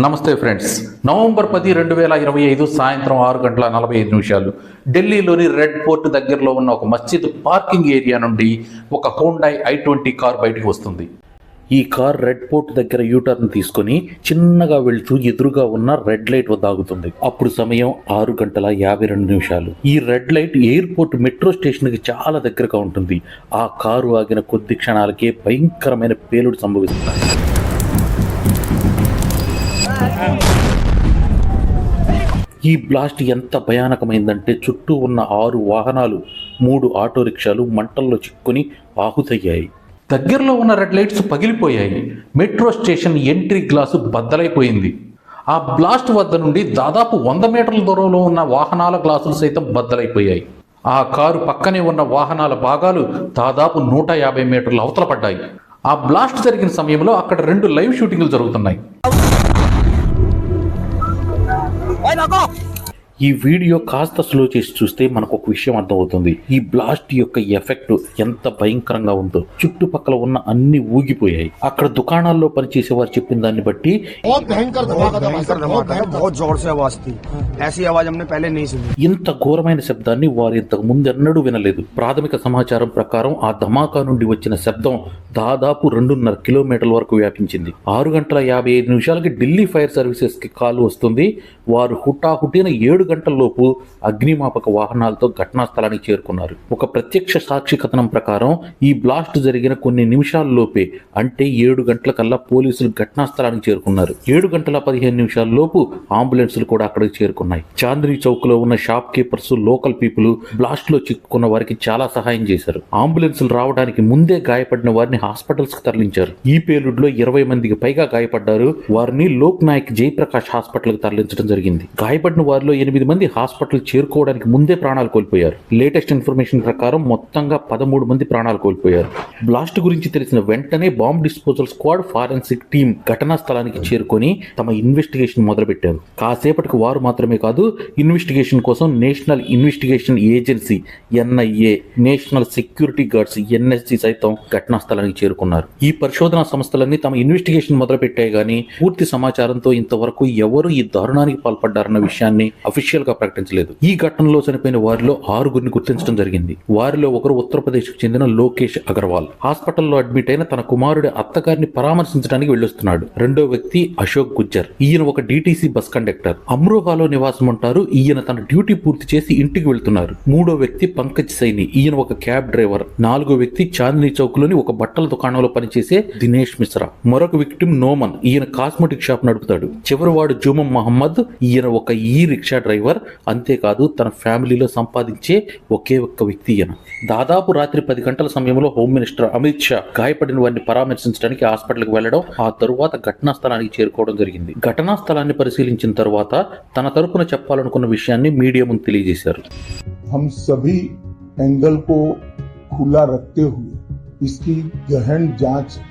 నమస్తే friends. November పది రెండు వేల ఇరవై ఐదు సాయంత్రం ఆరు గంటల నలభై ఐదు నిమిషాలు. ఢిల్లీలోని రెడ్ ఫోర్ట్ దగ్గరలో ఉన్న ఒక మస్జిద్ పార్కింగ్ ఏరియా నుండి ఒక హోండాయ్ ఐ ట్వంటీ కార్ బయటికి వస్తుంది. ఈ కార్ రెడ్ పోర్ట్ దగ్గర యూటర్న్ తీసుకొని చిన్నగా వెళ్తూ ఎదురుగా ఉన్న రెడ్ లైట్ వద్ద ఆగుతుంది. అప్పుడు సమయం ఆరు గంటల యాభై రెండు నిమిషాలు. ఈ రెడ్ లైట్ ఎయిర్పోర్ట్ మెట్రో స్టేషన్కి చాలా దగ్గరగా ఉంటుంది. ఆ కారు ఆగిన కొద్ది క్షణాలకే భయంకరమైన పేలుడు సంభవిస్తుంది. ఈ బ్లాస్ట్ ఎంత భయానకమైందంటే చుట్టూ ఉన్న ఆరు వాహనాలు మూడు ఆటో రిక్షాలు మంటల్లో చిక్కుని ఆహుతయ్యాయి. దగ్గరలో ఉన్న రెడ్ లైట్స్ పగిలిపోయాయి. మెట్రో స్టేషన్ ఎంట్రీ గ్లాసు బద్దలైపోయింది. ఆ బ్లాస్ట్ వద్ద నుండి దాదాపు వంద మీటర్ల దూరంలో ఉన్న వాహనాల గ్లాసులు సైతం బద్దలైపోయాయి. ఆ కారు పక్కనే ఉన్న వాహనాల భాగాలు దాదాపు నూట యాభై మీటర్ల అవతల పడ్డాయి. ఆ బ్లాస్ట్ జరిగిన సమయంలో అక్కడ రెండు లైవ్ షూటింగ్లు జరుగుతున్నాయి. 老公。ఈ వీడియో కాస్త స్లో చేసి చూస్తే మనకు ఒక విషయం అర్థమవుతుంది. ఈ బ్లాస్ట్ యొక్క ఎఫెక్ట్ ఎంత భయంకరంగా ఉందో. చుట్టుపక్కల ఉన్న అన్ని ఊగిపోయాయి. అక్కడ దుకాణాల్లో పనిచేసే వారు చెప్పిన దాన్ని బట్టి ఇంత ఘోరమైన శబ్దాన్ని వారు ఇంతకు ముందెన్నడూ వినలేదు. ప్రాథమిక సమాచారం ప్రకారం ఆ ధమాకా నుండి వచ్చిన శబ్దం దాదాపు రెండున్నర కిలోమీటర్ల వరకు వ్యాపించింది. ఆరు గంటల యాభై ఐదు నిమిషాలకి ఢిల్లీ ఫైర్ సర్వీసెస్కి కాల్ వస్తుంది. వారు హుటాహుటిన ఏడు గంటల్లోపు అగ్నిమాపక వాహనాలతో ఘటనా స్థలానికి చేరుకున్నారు. ఒక ప్రత్యక్ష సాక్షి కథనం ప్రకారం ఈ బ్లాస్ట్ జరిగిన కొన్ని నిమిషాల్లోపే అంటే ఏడు గంటల కల్లా పోలీసులు ఘటనా స్థలానికి చేరుకున్నారు. ఏడు గంటల పదిహేను నిమిషాల్లోపు అంబులెన్సులు కూడా అక్కడికి చేరుకున్నాయి. చాంద్రీ చౌక్లో ఉన్న షాప్ కీపర్స్ లోకల్ పీపుల్ బ్లాస్ట్లో చిక్కుకున్న వారికి చాలా సహాయం చేశారు. అంబులెన్సులు రావడానికి ముందే గాయపడిన వారిని హాస్పిటల్స్కి తరలించారు. ఈ పేలుడులో ఇరవై మందికి పైగా గాయపడ్డారు. వారిని లోక్ నాయక్ జయప్రకాష్ హాస్పిటల్కి తరలించడం జరిగింది. గాయపడిన వారిలో ఎనిమిది మంది హాస్పిటల్ చేరుకోవడానికి ముందే ప్రాణాలు కోల్పోయారు. లేటెస్ట్ ఇన్ఫర్మేషన్ ప్రకారం మొత్తంగా పదమూడు మంది ప్రాణాలు కోల్పోయారు. బ్లాస్ట్ గురించి తెలిసిన వెంటనే bomb disposal squad forensic team ఘటనా స్థలానికి చేరుకొని తమ ఇన్వెస్టిగేషన్ మొదలుపెట్టారు. కాసేపటికి వారు మాత్రమే కాదు ఇన్వెస్టిగేషన్ కోసం national investigation agency NIA national security guards NSG సైతం ఘటనా స్థలానికి చేరుకున్నారు. ఈ పరిశోధనా సంస్థలన్నీ తమ ఇన్వెస్టిగేషన్ మొదలుపెట్టాయి కానీ పూర్తి సమాచారంతో ఇంతవరకు ఎవరు ఈ దారుణానికి పాల్పడ్డారన్న విషయాన్ని అఫీషియల్ గా ప్రకటించలేదు. ఈ ఘటనలో చనిపోయిన వారిలో ఆరుగురిని గుర్తించడం జరిగింది. వారిలో ఒకరు ఉత్తరప్రదేశ్కు చెందిన లోకేష్ అగర్వాల్. హాస్పిటల్లో అడ్మిట్ అయిన తన కుమారుడి అత్తగారిని పరామర్శించడానికి వెళ్ళొస్తున్నాడు. రెండో వ్యక్తి అశోక్ గుజ్జర్. ఈయన ఒక డిటిసి బస్ కండక్టర్. అమ్రోహాలో నివాసం ఉంటారు. ఈయన తన డ్యూటీ పూర్తి చేసి ఇంటికి వెళ్తున్నారు. మూడో వ్యక్తి పంకజ్ సైని. ఈయన ఒక క్యాబ్ డ్రైవర్. నాలుగో వ్యక్తి చాందినీ చౌక్లోని ఒక బట్టల దుకాణంలో పనిచేసే దినేష్ మిశ్రా. మరొక విక్టిమ్ నోమన్. ఈయన కాస్మెటిక్ షాప్ నడుపుతాడు. చివరి వాడు జూమం మహమ్మద్. ఈయన ఒక ఈ రిక్షా డ్రైవర్ అంతేకాదు తన ఫ్యామిలీలో సంపాదించే ఒకే ఒక్క వ్యక్తి ఈయన దాదాపు రాత్రి పది గంటల సమయంలో హోమ్ మినిస్టర్ అమిత్ షా గాయపడిన వారిని పరామర్శించడానికి హాస్పిటల్కి వెళ్లడం ఆ తరువాత ఘటనా స్థలానికి చేరుకోవడం జరిగింది ఘటనా స్థలాన్ని పరిశీలించిన తరువాత తన తరపున చెప్పాలనుకున్న విషయాన్ని మీడియా ముందు తెలియజేశారు हम सभी एंगल को खुला रखते हुए इसकी गहन जांच शुरू कर दी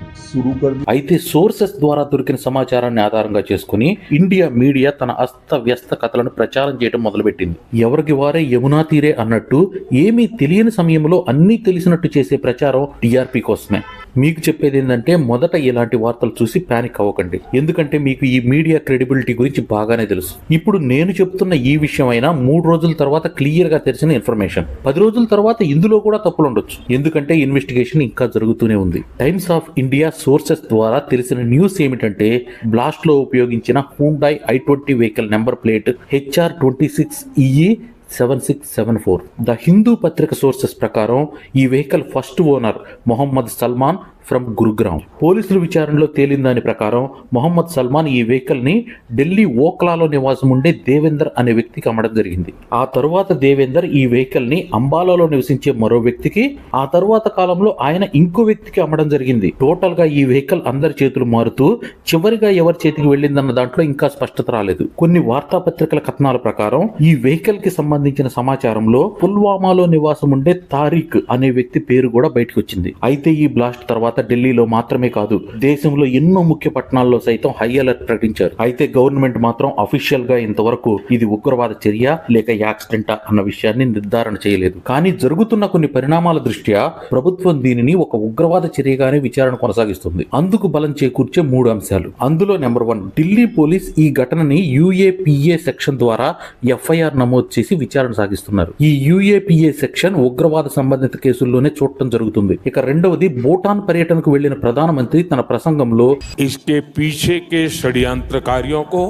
అయితే సోర్సెస్ ద్వారా దొరికిన సమాచారాన్ని ఆధారంగా చేసుకుని ఇండియా మీడియా తన అస్త వ్యస్త కథలను ప్రచారం చేయడం మొదలుపెట్టింది. ఎవరికి వారే యమునా తీరే అన్నట్టు ఏమీ తెలియని సమయంలో అన్నీ తెలిసినట్టు చేసే ప్రచారం టీఆర్పీ కోసమే. మీకు చెప్పేది ఏంటంటే మొదట ఇలాంటి వార్తలు చూసి పానిక్ అవ్వకండి. ఎందుకంటే మీకు ఈ మీడియా క్రెడిబిలిటీ గురించి బాగానే తెలుసు. ఇప్పుడు నేను చెప్తున్న ఈ విషయం అయినా మూడు రోజుల తర్వాత క్లియర్గా తెలిసిన ఇన్ఫర్మేషన్ పది రోజుల తర్వాత ఇందులో కూడా తప్పులు ఉండొచ్చు. ఎందుకంటే ఇన్వెస్టిగేషన్ ఇంకా జరుగుతూనే ఉంది. టైమ్స్ ఆఫ్ ఇండియా సోర్సెస్ ద్వారా తెలిసిన న్యూస్ ఏమిటంటే బ్లాస్ట్లో ఉపయోగించిన Hyundai I twenty vehicle number plate HR twenty six EE seven six seven four the Hindu పత్రిక సోర్సెస్ ప్రకారం ఈ vehicle first owner Mohammed Salman from Gurugram. పోలీసుల విచారణలో తేలిన దాని ప్రకారం మొహమ్మద్ సల్మాన్ ఈ వెహికల్ని ఢిల్లీ ఓక్లాలో నివాసం ఉండే దేవేందర్ అనే వ్యక్తికి అమ్మడం జరిగింది. ఆ తరువాత దేవేందర్ ఈ వెహికల్ని అంబాలాలో నివసించే మరో వ్యక్తికి ఆ తరువాత కాలంలో ఆయన ఇంకో వ్యక్తికి అమ్మడం జరిగింది. టోటల్గా ఈ వెహికల్ అందరి చేతులు మారుతూ చివరిగా ఎవరి చేతికి వెళ్ళిందన్న దాంట్లో ఇంకా స్పష్టత రాలేదు. కొన్ని వార్తాపత్రికల కథనాల ప్రకారం ఈ వెహికల్కి సంబంధించిన సమాచారంలో పుల్వామాలో నివాసం ఉండే తారిక్ అనే వ్యక్తి పేరు కూడా బయటకు వచ్చింది. అయితే ఈ బ్లాస్ట్ తర్వాత తర్వాత ఢిల్లీలో మాత్రమే కాదు దేశంలో ఎన్నో ముఖ్య పట్టణాల్లో సైతం హై అలర్ట్ ప్రకటించారు. అయితే గవర్నమెంట్ మాత్రం అఫీషియల్గా ఇంతవరకు ఇది ఉగ్రవాద చర్య లేక యాక్సిడెంటా అన్న విషయాన్ని నిర్ధారణ చేయలేదు. కానీ జరుగుతున్న కొన్ని పరిణామాల దృష్ట్యా ప్రభుత్వం దీనిని ఒక ఉగ్రవాద చర్యగానే విచారణ కొనసాగిస్తుంది. అందుకు బలం చేకూర్చే మూడు అంశాలు. అందులో నెంబర్ వన్ ఢిల్లీ పోలీస్ ఈ ఘటనని యుఏపిఏ సెక్షన్ ద్వారా ఎఫ్ఐఆర్ నమోదు చేసి విచారణ సాగిస్తున్నారు. ఈ యుఏపిఏ సెక్షన్ ఉగ్రవాద సంబంధిత కేసుల్లోనే చూడటం జరుగుతుంది. ఇక రెండవది భూటాన్ పర్యటనకు వెళ్లిన ప్రధానమంత్రి తన ప్రసంగంలో इसके पीछे के षड्यंत्रकारियों को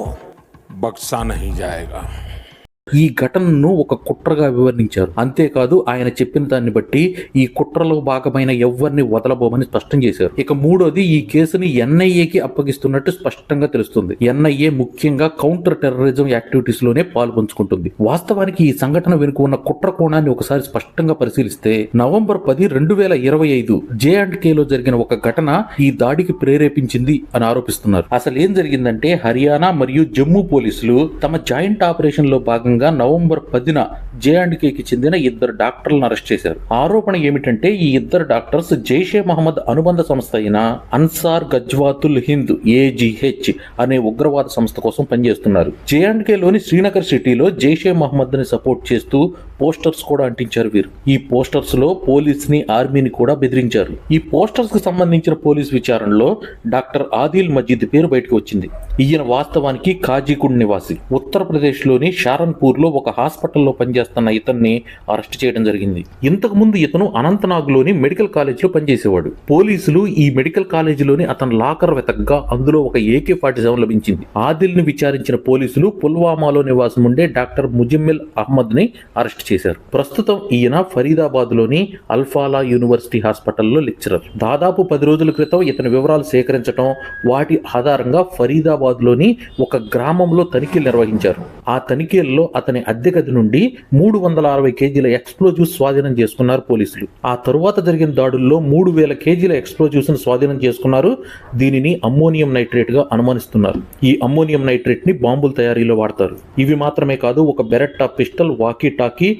बख्शा नहीं जाएगा ఈ ఘటనను ఒక కుట్రగా వివరించారు. అంతేకాదు ఆయన చెప్పిన దాన్ని బట్టి ఈ కుట్రలో భాగమైన ఎవరిని వదలబోమని స్పష్టం చేశారు. ఇక మూడోది ఈ కేసుని ఎన్ఐఏకి అప్పగిస్తున్నట్టు స్పష్టంగా తెలుస్తుంది. ఎన్ఐఏ ముఖ్యంగా కౌంటర్ టెర్రరిజం యాక్టివిటీస్లోనే పాల్పంచుకుంటుంది. వాస్తవానికి ఈ సంఘటన వెనుక ఉన్న కుట్ర కోణాన్ని ఒకసారి స్పష్టంగా పరిశీలిస్తే నవంబర్ పది రెండు వేల ఇరవై ఐదు జే అండ్ కేలో జరిగిన ఒక ఘటన ఈ దాడికి ప్రేరేపించింది అని ఆరోపిస్తున్నారు. అసలు ఏం జరిగిందంటే హర్యానా మరియు జమ్మూ పోలీసులు తమ జాయింట్ ఆపరేషన్లో భాగంగా నవంబర్ పదిన జే అండ్ కేకి చెందిన ఇద్దరు డాక్టర్లను అరెస్ట్ చేశారు. ఆరోపణ ఏమిటంటే ఈ ఇద్దరు డాక్టర్స్ జైషే మహమ్మద్ అనుబంధ సంస్థ అయిన అన్సార్ గజ్వాతుల్ హింద్ ఏజీహెచ్ అనే ఉగ్రవాద సంస్థ కోసం పనిచేస్తున్నారు. జే అండ్ శ్రీనగర్ సిటీలో జైషే మహమ్మద్ని సపోర్ట్ చేస్తూ పోస్టర్స్ కూడా అంటించారు వీరు. ఈ పోస్టర్స్లో పోలీస్ని ఆర్మీని కూడా బెదిరించారు. ఈ పోస్టర్స్కు సంబంధించిన పోలీస్ విచారణలో డాక్టర్ ఆదిల్ మజీద్ పేరు బయటకు వచ్చింది. ఈయన వాస్తవానికి కాజీగుడ్ నివాసి. ఉత్తరప్రదేశ్లోని షారన్పూర్లో ఒక హాస్పిటల్లో పనిచేస్తున్న ఇతన్ని అరెస్ట్ చేయడం జరిగింది. ఇంతకు ముందు ఇతను అనంతనాగ్లోని మెడికల్ కాలేజ్లో పనిచేసేవాడు. పోలీసులు ఈ మెడికల్ కాలేజీలోని అతని లాకర్ వెతకగా అందులో ఒక ఏకే ఫార్టీ సెవెన్ లభించింది. ఆదిల్ని విచారించిన పోలీసులు పుల్వామాలో నివాసం ఉండే డాక్టర్ ముజమ్మిల్ అహ్మద్ని అరెస్ట్ చేశారు. ప్రస్తుతం ఈయన ఫరీదాబాద్లోని అల్ఫాలా యూనివర్సిటీ హాస్పిటల్లో లెక్చరర్. దాదాపు పది రోజుల క్రితం ఇతని వివరాలు సేకరించడం వాటి ఆధారంగా ఫరీదాబాద్లోని ఒక గ్రామంలో తనిఖీలు నిర్వహించారు. ఆ తనిఖీల్లో అతని అద్దె గది నుండి మూడు వందల అరవై కేజీల ఎక్స్ప్లోజివ్ స్వాధీనం చేసుకున్నారు పోలీసులు. ఆ తరువాత జరిగిన దాడుల్లో మూడు వేల కేజీల ఎక్స్ప్లోజివ్స్ను స్వాధీనం చేసుకున్నారు. దీనిని అమ్మోనియం నైట్రేట్గా అనుమానిస్తున్నారు. ఈ అమ్మోనియం నైట్రేట్ని బాంబుల తయారీలో వాడతారు. ఇవి మాత్రమే కాదు ఒక Beretta pistol walkie talkie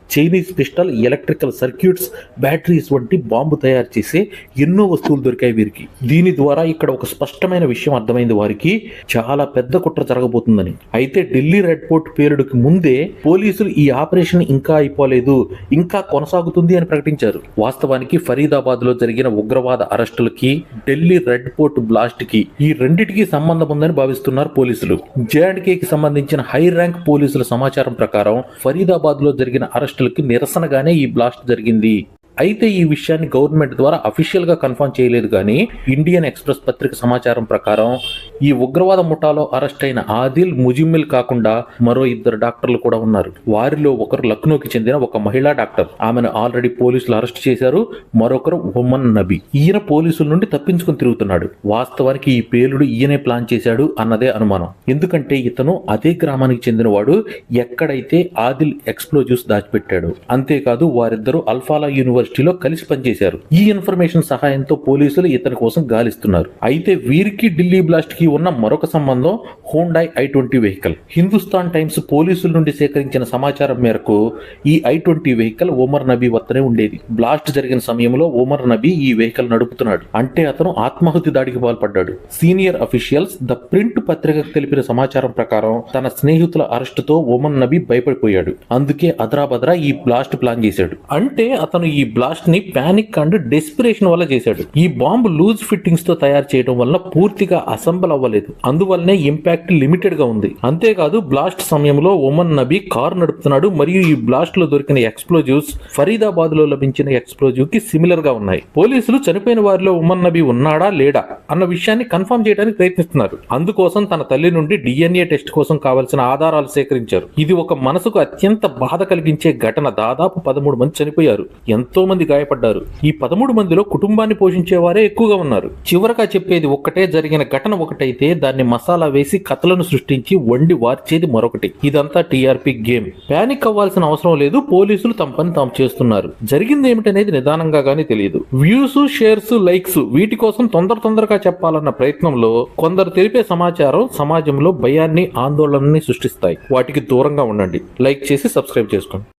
Chinese pistol electrical circuits batteries వంటి బాంబు తయారు చేసే ఎన్నో వస్తువులు దొరికాయి వీరికి. దీని ద్వారా ఇక్కడ ఒక స్పష్టమైన విషయం అర్థమైంది వారికి. చాలా పెద్ద కుట్ర జరగబోతుందని. అయితే ఢిల్లీ రెడ్ పోర్ట్ పేరుడుకి ముందే పోలీసులు ఈ ఆపరేషన్ ఇంకా అయిపోలేదు ఇంకా కొనసాగుతుంది అని ప్రకటించారు. వాస్తవానికి ఫరీదాబాద్లో జరిగిన ఉగ్రవాద అరెస్టులకి ఢిల్లీ రెడ్ పోర్ట్ బ్లాస్ట్కి ఈ రెండిటికి సంబంధం ఉందని భావిస్తున్నారు పోలీసులు. జేఎండ్కే కి సంబంధించిన హై ర్యాంక్ పోలీసుల సమాచారం ప్రకారం ఫరీదాబాద్లో జరిగిన బ్లాస్టులకి నిరసనగానే ఈ బ్లాస్ట్ జరిగింది. అయితే ఈ విషయాన్ని గవర్నమెంట్ ద్వారా అఫీషియల్గా కన్ఫర్మ్ చేయలేదు కానీ ఇండియన్ ఎక్స్ప్రెస్ పత్రిక సమాచారం ప్రకారం ఈ ఉగ్రవాద ముఠాలో అరెస్ట్ అయిన ఆదిల్ ముజిమ్మిల్ కాకుండా మరో ఇద్దరు డాక్టర్లు కూడా ఉన్నారు. వారిలో ఒకరు లక్నోకి చెందిన ఒక మహిళా డాక్టర్. ఆమెను ఆల్రెడీ పోలీసులు అరెస్ట్ చేశారు. మరొకరు ఉమన్ నబీ. ఈయన పోలీసుల నుండి తప్పించుకుని తిరుగుతున్నాడు. వాస్తవానికి ఈ పేలుడు ఈయనే ప్లాన్ చేశాడు అన్నదే అనుమానం. ఎందుకంటే ఇతను అదే గ్రామానికి చెందినవాడు. ఎక్కడైతే ఆదిల్ ఎక్స్ప్లోజివ్స్ దాచిపెట్టాడు. అంతేకాదు వారిద్దరూ అల్ఫాలా యూనివర్సిటీలో కలిసి పనిచేశారు. ఈ ఇన్ఫర్మేషన్ సహాయంతో పోలీసులు ఇతని కోసం గాలిస్తున్నారు. అయితే వీరికి ఢిల్లీ బ్లాస్ట్కి ఉన్న మరొక సంబంధం Hyundai I twenty vehicle. Hindustan Times పోలీసుల నుండి సేకరించిన సమాచారం మేరకు ఈ I twenty vehicle Omar Nabi వద్దనే ఉండేది. బ్లాస్ట్ జరిగిన సమయంలో ఒమర్ నబీ ఈ వెహికల్ నడుపుతున్నాడు. అంటే అతను ఆత్మాహుతి దాడికి పాల్పడ్డాడు. సీనియర్ అఫీషియల్స్ ద ప్రింట్ పత్రికకు తెలిపిన సమాచారం ప్రకారం తన స్నేహితుల అరెస్టుతో ఒమర్ నబీ భయపడిపోయాడు. అందుకే అదరాబద్రా ఈ బ్లాస్ట్ ప్లాన్ చేశాడు. అంటే అతను ఈ బ్లాస్ట్ని పానిక్ అండ్ డెస్పిరేషన్ వల్ల చేశాడు. ఈ బాంబు లూజ్ ఫిట్టింగ్స్తో తయారు చేయడం వల్ల పూర్తిగా అసెంబల్ అవ్వలేదు. అందువల్లనే ఇంపాక్ట్ లిమిటెడ్గా ఉంది. అంతేకాదు బ్లాస్ట్ సమయంలో ఒమన్ నబీ కారు నడుపుతున్నాడు. మరియు ఈ బ్లాస్ట్లో దొరికిన ఎక్స్ప్లోజివ్స్ ఫరీదాబాద్లో లభించిన ఎక్స్ప్లోజివ్కి సిమిలర్గా ఉన్నాయి. పోలీసులు చనిపోయిన వారిలో ఉమన్ నబీ ఉన్నాడా లేడా అన్న విషయాన్ని కన్ఫర్మ్ చేయడానికి ప్రయత్నిస్తున్నారు. అందుకోసం తన తల్లి నుండి డిఎన్ఏ టెస్ట్ కోసం కావలసిన ఆధారాలు సేకరించారు. ఇది ఒక మనసుకు అత్యంత బాధ కలిగించే ఘటన. దాదాపు పదమూడు మంది చనిపోయారు. ఎంతో మంది గాయపడ్డారు. ఈ పదమూడు మందిలో కుటుంబాన్ని పోషించే వారే ఎక్కువగా ఉన్నారు. చివరగా చెప్పేది ఒక్కటే జరిగిన ఘటన ఒకటైతే దాన్ని మసాలా వేసి కథలను సృష్టించి వండి వార్చేది మరొకటి. ఇదంతా టీఆర్పీ గేమ్. పానిక్ అవ్వాల్సిన అవసరం లేదు పోలీసులు తమ పని తాము చేస్తున్నారు. జరిగింది ఏమిటనేది నిదానంగా గానీ తెలియదు. వ్యూస్ షేర్స్ లైక్స్ వీటి కోసం తొందర తొందరగా చెప్పాలన్న ప్రయత్నంలో కొందరు తెలిపే సమాచారం సమాజంలో భయాన్ని ఆందోళనని సృష్టిస్తాయి. వాటికి దూరంగా ఉండండి. లైక్ చేసి సబ్స్క్రైబ్ చేసుకోండి.